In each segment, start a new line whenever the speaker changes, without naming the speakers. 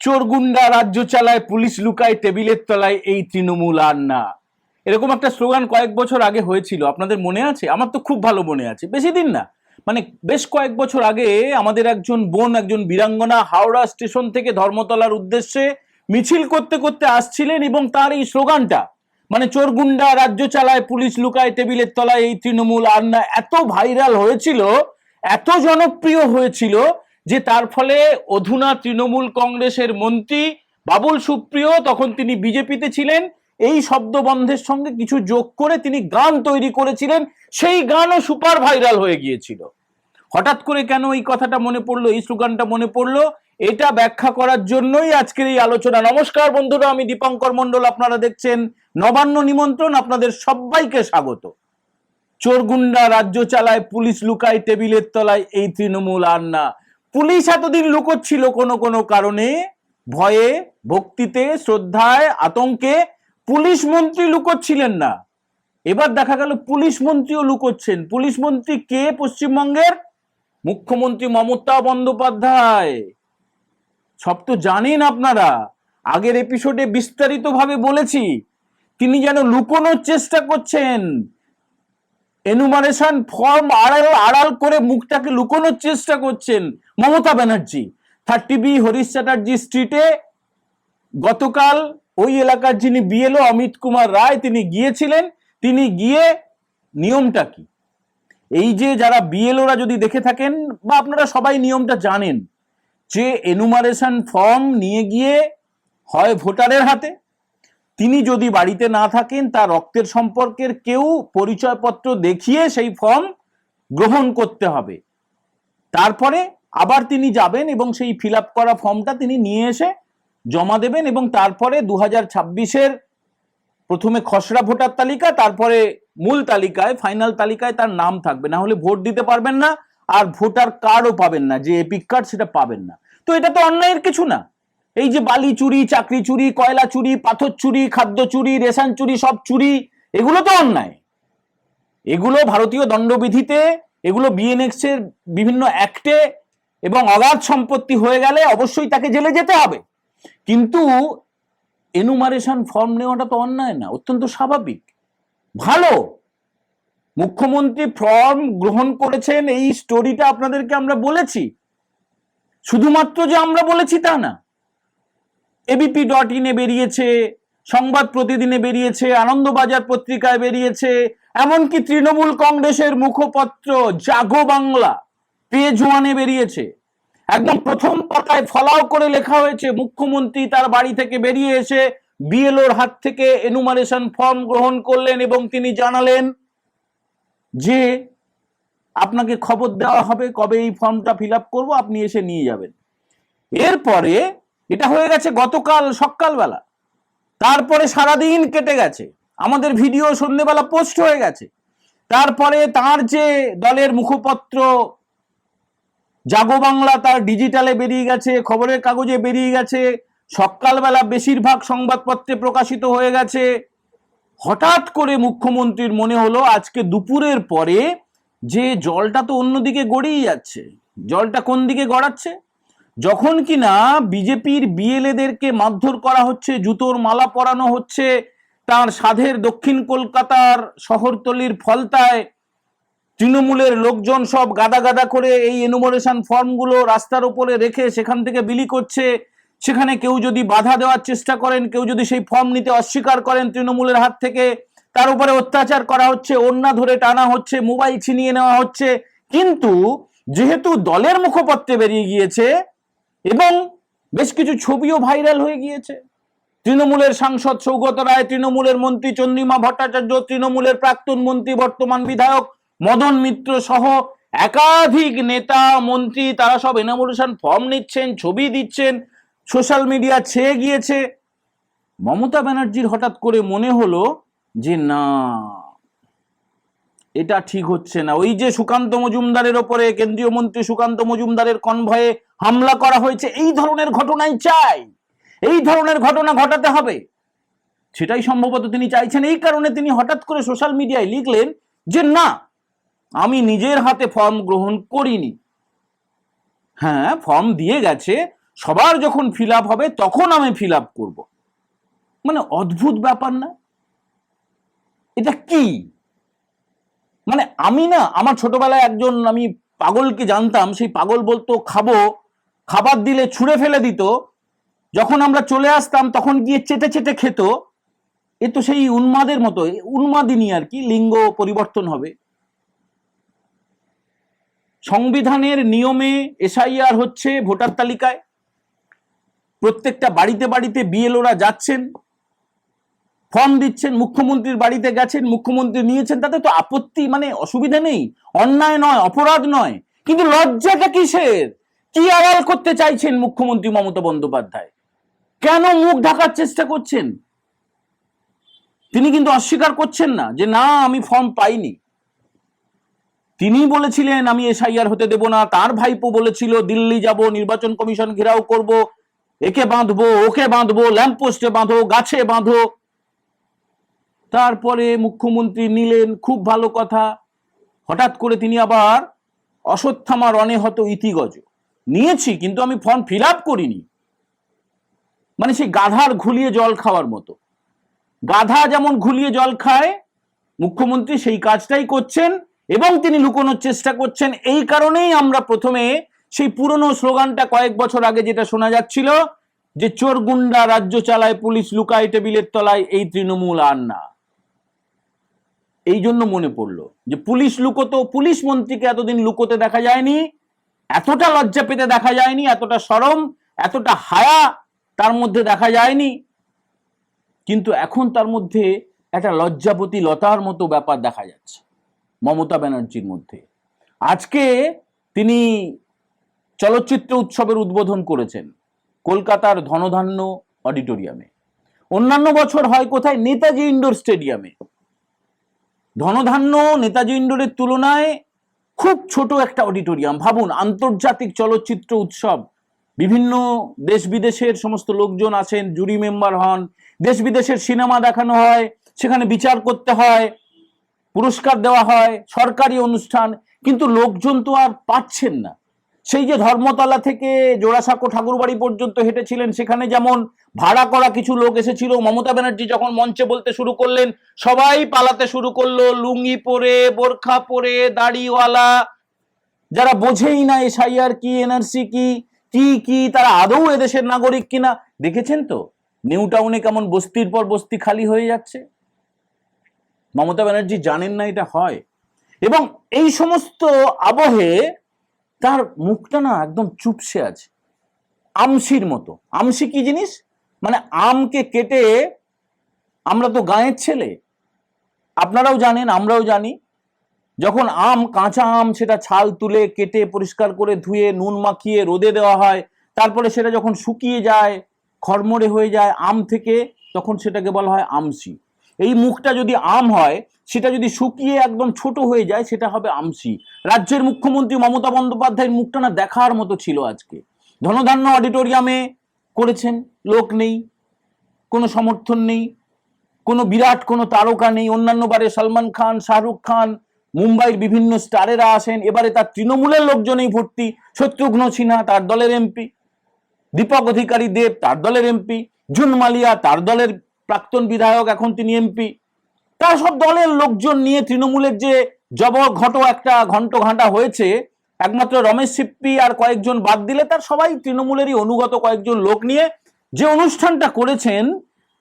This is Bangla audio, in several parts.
চোরগুন্ডা রাজ্য চালায়, পুলিশ লুকায়, টেবিলের তলায়, এই তৃণমূল আর না। এরকম একটা স্লোগান কয়েক বছর আগে হয়েছিল, আপনাদের মনে আছে? আমার তো খুব ভালো মনে আছে, বেশি দিন না। মানে বেশ কয়েক বছর আগে আমাদের একজন বোন, একজন বীরাঙ্গনা হাওড়া স্টেশন থেকে ধর্মতলার উদ্দেশ্যে মিছিল করতে করতে আসছিলেন এবং তার এই স্লোগানটা মানে চোরগুন্ডা রাজ্য চালায়, পুলিশ লুকায়, টেবিলের তলায়, এই তৃণমূল আর না, এত ভাইরাল হয়েছিল, এত জনপ্রিয় হয়েছিল যে তার ফলে অধুনা তৃণমূল কংগ্রেসের মন্ত্রী বাবুল সুপ্রিয় তখন তিনি বিজেপিতে ছিলেন। এই শব্দবন্ধের সঙ্গে কিছু যোগ করে তিনি গান তৈরি করেছিলেন। সেই গানও সুপার ভাইরাল হয়ে গিয়েছিল। হঠাৎ করে কেন এই কথাটা মনে পড়ল, এই স্লোগানটা মনে পড়ল? এটা ব্যাখ্যা করার জন্যই আজকের এই আলোচনা। নমস্কার বন্ধুরা, আমি দীপঙ্কর মন্ডল আপনারা দেখছেন নবান্ন নিমন্ত্রণ। আপনাদের সবাইকে স্বাগত। চোরগুন্ডা রাজ্য চালায়, পুলিশ লুকায়, টেবিলের তলায়, এই তৃণমূল আর না। পুলিশ এতদিন লুকোচ্ছিল কোনো কোনো কারণে, ভয়ে, ভক্তিতে, শ্রদ্ধায়, আতঙ্কে পুলিশ মন্ত্রী লুকোচ্ছিলেন না। এবার দেখা গেল পুলিশ মন্ত্রীও লুকোচ্ছেন। পুলিশ মন্ত্রী কে পশ্চিমবঙ্গের? মুখ্যমন্ত্রী মমতা বন্দ্যোপাধ্যায়। সব তো জানেন আপনারা। আগের এপিসোডে বিস্তারিতভাবে বলেছি, তিনি যেন লুকোনোর চেষ্টা করছেন। এনুমারেশন ফর্ম আড়াল আড়াল করে মুখটাকে লুকোনোর চেষ্টা করছেন মমতা ব্যানার্জি। থার্টি বি হরিশ চ্যাটার্জি স্ট্রিটে গতকাল ওই এলাকার যিনি বিএলও অমিত কুমার রায়, তিনি গিয়েছিলেন। তিনি গিয়ে নিয়মটা কি? এই যে যারা বিএলওরা যদি দেখে থাকেন বা আপনারা সবাই নিয়মটা জানেন যে এনুমারেশন ফর্ম নিয়ে গিয়ে হয় ভোটারের হাতে তিনি যদি বাড়িতে না থাকেন, তার রক্তের সম্পর্কের কেউ পরিচয়পত্র দেখিয়ে সেই ফর্ম গ্রহণ করতে হবে। তারপরে আবার তিনি যাবেন এবং সেই ফিল করা ফর্মটা তিনি নিয়ে এসে জমা দেবেন এবং তারপরে দু হাজার ছাব্বিশের প্রথমে খসড়া ভোটার তালিকা, তারপরে মূল তালিকায়, ফাইনাল তালিকায় তার নাম থাকবে। না হলে ভোট দিতে পারবেন না আর ভোটার কার্ডও পাবেন না, যে এপিক কার্ড সেটা পাবেন না। তো এটা তো অন্যায়ের কিছু না। এই যে বালি চুরি, চাকরি চুরি, কয়লা চুরি, পাথর চুরি, খাদ্য চুরি, রেশন চুরি, সব চুরি, এগুলো তো অন্যায়। এগুলো ভারতীয় দণ্ডবিধিতে, এগুলো বিএনএক্স এর বিভিন্ন অ্যাক্টে এবং অগাধ সম্পত্তি হয়ে গেলে অবশ্যই তাকে জেলে যেতে হবে। কিন্তু এনুমারেশন ফর্ম নেওয়াটা তো অন্যায় না, অত্যন্ত স্বাভাবিক। ভালো! মুখ্যমন্ত্রী ফর্ম গ্রহণ করেছেন, এই স্টোরিটা আপনাদেরকে আমরা বলেছি। শুধুমাত্র যে আমরা বলেছি তা না এবিপি ডট ইনে বেরিয়েছে, সংবাদ প্রতিদিনে বেরিয়েছে, আনন্দবাজার পত্রিকায় বেরিয়েছে, এমনকি তৃণমূল কংগ্রেসের মুখপত্র জাগো বাংলা পেজ ওয়ানে বেরিয়েছে। একদম প্রথম পাতায় ফলাও করে লেখা হয়েছে, মুখ্যমন্ত্রী তার বাড়ি থেকে বেরিয়ে এসে বিএলওর হাত থেকে এনুমারেশন ফর্ম গ্রহণ করলেন এবং তিনি জানালেন যে আপনাকে খবর দেওয়া হবে কবে এই ফর্মটা ফিল আপ করব, আপনি এসে নিয়ে যাবেন। এরপরে এটা হয়ে গেছে গতকাল সকালবেলা। তারপরে সারাদিন কেটে গেছে। আমাদের ভিডিও সন্ধেবেলা পোস্ট হয়ে গেছে। তারপরে তার যে দলের মুখপত্র, জাগো বাংলা তার ডিজিটালে বেরিয়ে গেছে, খবরের কাগজে বেরিয়ে গেছে, সকালবেলা বেশিরভাগ সংবাদপত্রে প্রকাশিত হয়ে গেছে। হঠাৎ করে মুখ্যমন্ত্রীর মনে হলো আজকে দুপুরের পরে যে জলটা তো অন্যদিকে গড়িয়ে যাচ্ছে। জলটা কোন দিকে গড়াচ্ছে? যখন কিনা বিজেপির বিএলএদেরকে মারধর করা হচ্ছে, জুতোর মালা পরানো হচ্ছে, তার সাধের দক্ষিণ কলকাতার শহরতলির ফলতায় তৃণমূলের লোকজন সব গাদা গাদা করে এই এনুমারেশন ফর্মগুলো রাস্তার উপরে রেখে সেখান থেকে বিলি করছে। সেখানে কেউ যদি বাধা দেওয়ার চেষ্টা করেন, কেউ যদি সেই ফর্ম নিতে অস্বীকার করেন তৃণমূলের হাত থেকে, তার উপরে অত্যাচার করা হচ্ছে অন্যা ধরে টানা হচ্ছে, মোবাইল ছিনিয়ে নেওয়া হচ্ছে। কিন্তু যেহেতু দলের মুখপত্রে বেরিয়ে গিয়েছে এবং বেশ কিছু ছবিও ভাইরাল হয়ে গিয়েছে। তৃণমূলের সাংসদ সৌগত রায়, তৃণমূলের মন্ত্রী চন্দ্রিমা ভট্টাচার্য, তৃণমূলের প্রাক্তন মন্ত্রী, বর্তমান বিধায়ক মদন মিত্র সহ একাধিক নেতা, মন্ত্রী, তারা সব এনামোলেশন ফর্ম নিচ্ছেন, ছবি দিচ্ছেন সোশ্যাল মিডিয়া ছেয়ে গিয়েছে। মমতা ব্যানার্জির হঠাৎ করে মনে হলো যে না এটা ঠিক হচ্ছে না। ওই যে সুকান্ত মজুমদারের ওপরে কেন্দ্রীয় মন্ত্রী সুকান্ত মজুমদারের কনভয়ে হামলা করা হয়েছে, এই ধরনের ঘটনাই চাই। এই ধরনের ঘটনা ঘটাতে হবে। সেটাই সম্ভবত তিনি চাইছেন। এই কারণে তিনি হঠাৎ করে সোশ্যাল মিডিয়ায় লিখলেন যে, না, আমি নিজের হাতে ফর্ম গ্রহণ করিনি। হ্যাঁ ফর্ম দিয়ে গেছে। সবার যখন ফিল হবে, তখন আমি ফিল করব। মানে অদ্ভুত ব্যাপার না। এটা কি? মানে আমি না, আমার ছোটবেলায় একজন আমি পাগলকে জানতাম, সেই পাগল বলতো, খাব। খাবার দিলে ছুঁড়ে ফেলে দিত। যখন আমরা চলে আসতাম, তখন গিয়ে চেটে চেটে খেত। এ তো সেই উন্মাদের মতো উন্মাদিনী আর কি, লিঙ্গ পরিবর্তন হবে। সংবিধানের নিয়মে এসআইআর হচ্ছে ভোটার তালিকায়। প্রত্যেকটা বাড়িতে বাড়িতে বিএলওরা যাচ্ছেন। ফর্ম দিচ্ছেন, মুখ্যমন্ত্রীর বাড়িতে গেছেন, মুখ্যমন্ত্রী নিয়েছেন, তাতে তো আপত্তি মানে অসুবিধা নেই। অন্যায় নয়, অপরাধ নয়। কিন্তু লজ্জাটা কিসের? কি আড়াল করতে চাইছেন মুখ্যমন্ত্রী মমতা বন্দ্যোপাধ্যায়? কেন মুখ ঢাকার চেষ্টা করছেন? তিনি কিন্তু অস্বীকার করছেন না যে, না, আমি ফর্ম পাইনি। তিনি বলেছিলেন, আমি এসআইআর হতে দেব না। তার ভাইপো বলেছিল, দিল্লি যাব, নির্বাচন কমিশন ঘেরাও করব। একে বাঁধবো, ওকে বাঁধবো, ল্যাম্পপোস্টে বাঁধো, গাছে বাঁধো। তারপরে মুখ্যমন্ত্রী নিলেন খুব ভালো কথা। হঠাৎ করে তিনি আবার অশ্বত্থামা রণে হত ইতিগজ। নিয়েছি, কিন্তু আমি ফর্ম ফিল আপ করিনি। মানে সেই গাধার ঘুলিয়ে জল খাওয়ার মতো। গাধা যেমন ঘুলিয়ে জল খায়, মুখ্যমন্ত্রী সেই কাজটাই করছেন এবং তিনি লুকোনোর চেষ্টা করছেন। এই কারণেই আমরা প্রথমে সেই পুরনো স্লোগানটা কয়েক বছর আগে যেটা শোনা যাচ্ছিল যে, চোর গুন্ডা রাজ্য চালায়, পুলিশ লুকায় টেবিলের তলায়, এই তৃণমূল আর না। এই জন্য মনে পড়ল যে পুলিশ লুকোতো, পুলিশ মন্ত্রীকে এতদিন লুকোতে দেখা যায়নি, এতটা লজ্জা পেতে দেখা যায়নি, এতটা সরম, এতটা হায়া তার মধ্যে দেখা যায়নি। কিন্তু এখন তার মধ্যে একটা লজ্জাপতি লতার মতো ব্যাপার দেখা যাচ্ছে মমতা ব্যানার্জির মধ্যে। আজকে তিনি চলচ্চিত্র উৎসবের উদ্বোধন করেছেন কলকাতার ধনধান্য অডিটোরিয়ামে। অন্যান্য বছর হয় কোথায়? নেতাজি ইন্ডোর স্টেডিয়ামে। ধনধান্য নেতাজি ইন্ডোরের তুলনায় খুব ছোট একটা অডিটোরিয়াম। ভাবুন, আন্তর্জাতিক চলচ্চিত্র উৎসব। বিভিন্ন দেশ বিদেশের সমস্ত লোকজন আছেন, জুরি মেম্বার হন দেশ বিদেশের সিনেমা দেখানো হয়, সেখানে বিচার করতে হয়, পুরস্কার দেওয়া হয়, সরকারি অনুষ্ঠান, কিন্তু লোকজন তো আর পাচ্ছেন না। সেই যে ধর্মতলা থেকে জোড়াসাঁকো ঠাকুরবাড়ি পর্যন্ত হেঁটেছিলেন, সেখানে যেমন ভাড়া করা কিছু লোক এসেছিল, মমতা ব্যানার্জি যখন মঞ্চে বলতে শুরু করলেন, সবাই পালাতে শুরু করল, লুঙ্গি পরে, বোরখা পরে, দাড়িওয়ালা। যারা বোঝেই না এসআইআর কি, এনআরসি কি কি কি, তারা আদৌ এদেশের নাগরিক কিনা? দেখেছেন তো? নিউ টাউনে কেমন বস্তির পর বস্তি খালি হয়ে যাচ্ছে? মমতা ব্যানার্জি জানেন না এটা হয়। এবং এই সমস্ত আবহে তার মুখটা না একদম চুপসে আছে। আমসির মতো। আমসি কি জিনিস? মানে আমকে কেটে আমরা তো গাঁয়ের ছেলে। আপনারাও জানেন, আমরাও জানি, যখন আম, কাঁচা আম সেটা ছাল তুলে কেটে পরিষ্কার করে ধুয়ে, নুন মাখিয়ে রোদে দেওয়া হয়, তারপরে সেটা যখন শুকিয়ে যায়, খড়মড়ে হয়ে যায়, আম থেকে, তখন সেটাকে বলা হয় আমসি এই মুখটা যদি আম হয়, সেটা যদি শুকিয়ে একদম ছোট হয়ে যায়, সেটা হবে আমসি। রাজ্যের মুখ্যমন্ত্রী মমতা বন্দ্যোপাধ্যায়ের মুখটা না দেখার মতো ছিল আজকে। ধনধান্য অডিটোরিয়ামে করেছেন, লোক নেই, কোনো সমর্থন নেই, কোনো বিরাট, কোনো তারকা নেই। অন্যান্য বারে সলমান খান, শাহরুখ খান, মুম্বাইয়ের বিভিন্ন স্টারেরা আসেন, এবারে তার তৃণমূলের লোকজনেই ভর্তি, শত্রুঘ্ন সিনহা, তার দলের এমপি, দীপক অধিকারী দেব, তার দলের এমপি, জুন মালিয়া, তার দলের প্রাক্তন বিধায়ক, এখন তিনি এমপি। তার সব দলের লোকজন নিয়ে তৃণমূলের যে জব ঘট একটা ঘন্ট ঘাঁটা হয়েছে, একমাত্র রমেশ সিপ্পি আর কয়েকজন বাদ দিলে তার সবাই তৃণমূলেরই অনুগত কয়েকজন লোক নিয়ে যে অনুষ্ঠানটা করেছেন,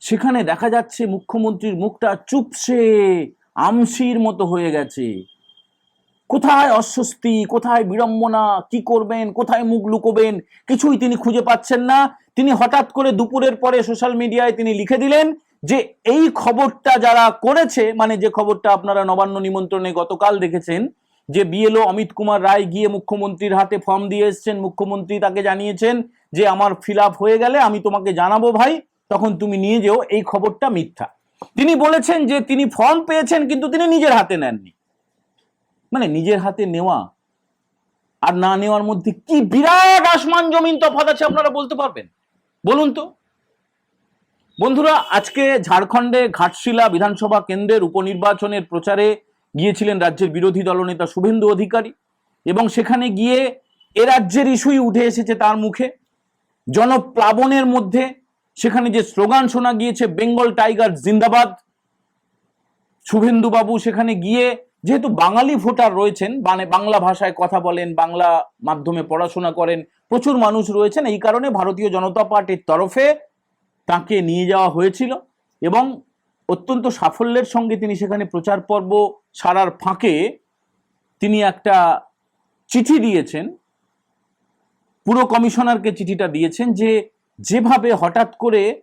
সেখানে দেখা যাচ্ছে মুখ্যমন্ত্রীর মুখটা চুপসে আমসির মতো হয়ে গেছে। কোথায় অস্বস্তি, কোথায় বিড়ম্বনা, কি করবেন, কোথায় মুখ লুকোবেন, কিছুই তিনি খুঁজে পাচ্ছেন না। তিনি হঠাৎ করে দুপুরের পরে সোশ্যাল মিডিয়ায় তিনি লিখে দিলেন যে, এই খবরটা যারা করেছে মানে যে খবরটা আপনারা নবান্ন নিমন্ত্রণে গতকাল দেখেছেন, যে বিএলও অমিত কুমার রায় গিয়ে মুখ্যমন্ত্রীর হাতে ফর্ম দিয়ে এসছেন, মুখ্যমন্ত্রী তাকে জানিয়েছেন যে, আমার ফিল হয়ে গেলে আমি তোমাকে জানাব ভাই, তখন তুমি নিয়ে যেও, এই খবরটা মিথ্যা। তিনি বলেছেন যে, তিনি ফর্ম পেয়েছেন, কিন্তু তিনি নিজের হাতে নেননি। মানে নিজের হাতে নেওয়া আর না নেওয়ার মধ্যে কি বিরাট আসমান জমিন তফাৎ আছে, আপনারা বলতে পারবেন? বলুন তো। বন্ধুরা, আজকে ঝাড়খণ্ডে ঘাটশিলা বিধানসভা কেন্দ্রের উপনির্বাচনের প্রচারে গিয়েছিলেন রাজ্যের বিরোধী দলনেতা শুভেন্দু অধিকারী এবং সেখানে গিয়ে এ রাজ্যের ইস্যুই উঠে এসেছে তার মুখে। জনপ্লাবনের মধ্যে সেখানে যে স্লোগান শোনা গিয়েছে, বেঙ্গল টাইগার জিন্দাবাদ, শুভেন্দুবাবু সেখানে গিয়ে যেহেতু বাঙালি ভোটার রয়েছেন মানে বাংলা ভাষায় কথা বলেন, বাংলা মাধ্যমে পড়াশোনা করেন প্রচুর মানুষ রয়েছেন। এই কারণে ভারতীয় জনতা পার্টির তরফে তাকে নিয়ে যাওয়া হয়েছিল এবং অত্যন্ত সাফল্যের সঙ্গে তিনি সেখানে প্রচার পর্ব সারার ফাঁকে তিনি একটা চিঠি দিয়েছেন। পুরো কমিশনারকে চিঠিটা দিয়েছেন যে যেভাবে হঠাৎ করে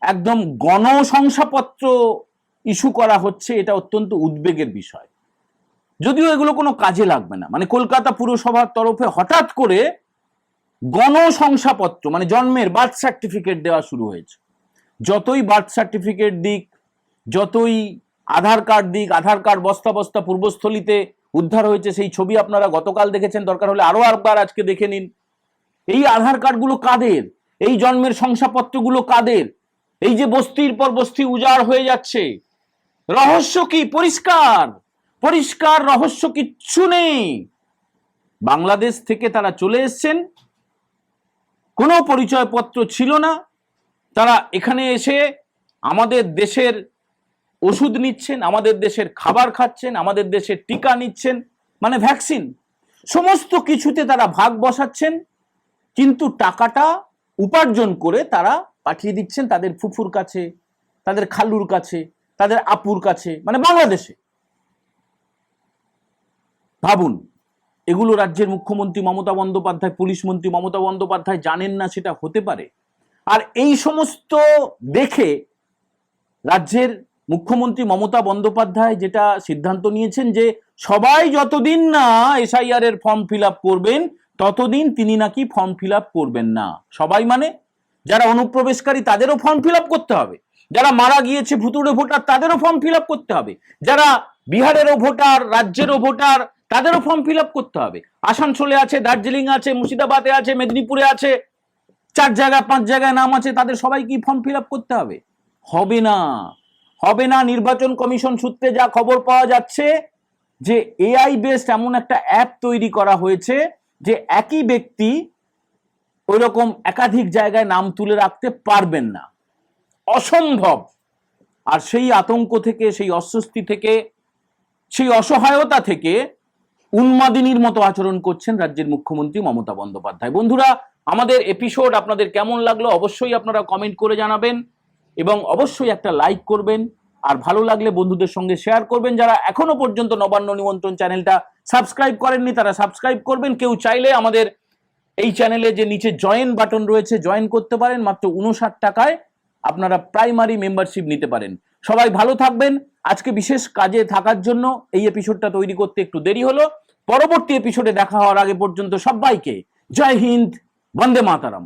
একদম গণশংসাপত্র ইস্যু করা হচ্ছে, এটা অত্যন্ত উদ্বেগের বিষয়। যদিও এগুলো কোনো কাজে লাগবে না। মানে কলকাতা পুরসভার তরফে হঠাৎ করে গণশংসাপত্র মানে জন্মের বার্থ সার্টিফিকেট দেওয়া শুরু হয়েছে। যতই বার্থ সার্টিফিকেট দিক, যতই আধার কার্ড দিক, আধার কার্ড বস্তা বস্তা পূর্বস্থলীতে উদ্ধার হয়েছে, সেই ছবি আপনারা গতকাল দেখেছেন, দরকার হলে আরও একবার আজকে দেখে নিন। এই আধার কার্ডগুলো কাদের? এই জন্মের শংসাপত্রগুলো কাদের? এই যে বস্তির পর বস্তি উজাড় হয়ে যাচ্ছে, রহস্য কি পরিষ্কার? পরিষ্কার রহস্য কিচ্ছু নেই। বাংলাদেশ থেকে তারা চলে এসছেন কোনো পরিচয়পত্র ছিল না। তারা এখানে এসে আমাদের দেশের ওষুধ নিচ্ছেন, আমাদের দেশের খাবার খাচ্ছেন, আমাদের দেশের টিকা নিচ্ছেন মানে ভ্যাকসিন সমস্ত কিছুতে তারা ভাগ বসাচ্ছেন, কিন্তু টাকাটা উপার্জন করে তারা পাঠিয়ে দিচ্ছেন তাদের ফুফুর কাছে, তাদের খালুর কাছে, তাদের আপুর কাছে মানে বাংলাদেশে। ভাবুন এগুলো রাজ্যের মুখ্যমন্ত্রী মমতা বন্দ্যোপাধ্যায়, পুলিশ মন্ত্রী মমতা বন্দ্যোপাধ্যায় জানেন না সেটা হতে পারে। আর এই সমস্ত দেখে রাজ্যের মুখ্যমন্ত্রী মমতা বন্দ্যোপাধ্যায় যেটা সিদ্ধান্ত নিয়েছেন যে সবাই যতদিন না এসআইআর এর ফর্ম ফিল করবেন, ততদিন তিনি নাকি ফর্ম ফিল করবেন না। সবাই মানে? যারা অনুপ্রবেশকারী তাদেরও ফর্ম ফিল করতে হবে। যারা মারা গিয়েছে ভুতুড়ে ভোটার তাদেরও ফর্ম ফিল করতে হবে। যারা বিহারেরও ভোটার, রাজ্যেরও ভোটার তাদেরও ফর্ম ফিল করতে হবে। আসানসোলে আছে, দার্জিলিং আছে, মুর্শিদাবাদে আছে, মেদিনীপুরে আছে, চার জায়গায়, পাঁচ জায়গায় নাম আছে, তাদের সবাই কি ফর্ম ফিল করতে হবে। হবে না। হবে না, নির্বাচন কমিশন সূত্রে যা খবর পাওয়া যাচ্ছে যে এআই বেসড এমন একটা অ্যাপ তৈরি করা হয়েছে যে একই ব্যক্তি ওই রকম একাধিক জায়গায় নাম তুলে রাখতে পারবেন না। অসম্ভব। আর সেই আতঙ্ক থেকে, সেই অস্বস্তি থেকে, সেই অসহায়তা থেকে উন্মাদিনীর মতো আচরণ করছেন রাজ্যের মুখ্যমন্ত্রী মমতা বন্দ্যোপাধ্যায়। বন্ধুরা, আমাদের এপিসোড আপনাদের কেমন লাগল অবশ্যই আপনারা কমেন্ট করে জানাবেন এবং অবশ্যই একটা লাইক করবেন। আর ভালো লাগলে বন্ধুদের সঙ্গে শেয়ার করবেন। যারা এখনও পর্যন্ত নবান্ন নিমন্ত্রণ চ্যানেলটা সাবস্ক্রাইব করেননি, তারা সাবস্ক্রাইব করবেন। কেউ চাইলে আমাদের এই চ্যানেলে যে নিচে জয়েন বাটন রয়েছে জয়েন করতে পারেন। মাত্র উনষাট টাকায় আপনারা প্রাইমারি মেম্বারশিপ নিতে পারেন। সবাই ভালো থাকবেন। আজকে বিশেষ কাজে থাকার জন্য এই এপিসোডটা তৈরি করতে একটু দেরি হলো। পরবর্তী এপিসোডে দেখা হওয়ার আগে পর্যন্ত সবাইকে জয় হিন্দ, বন্দে মাতারাম।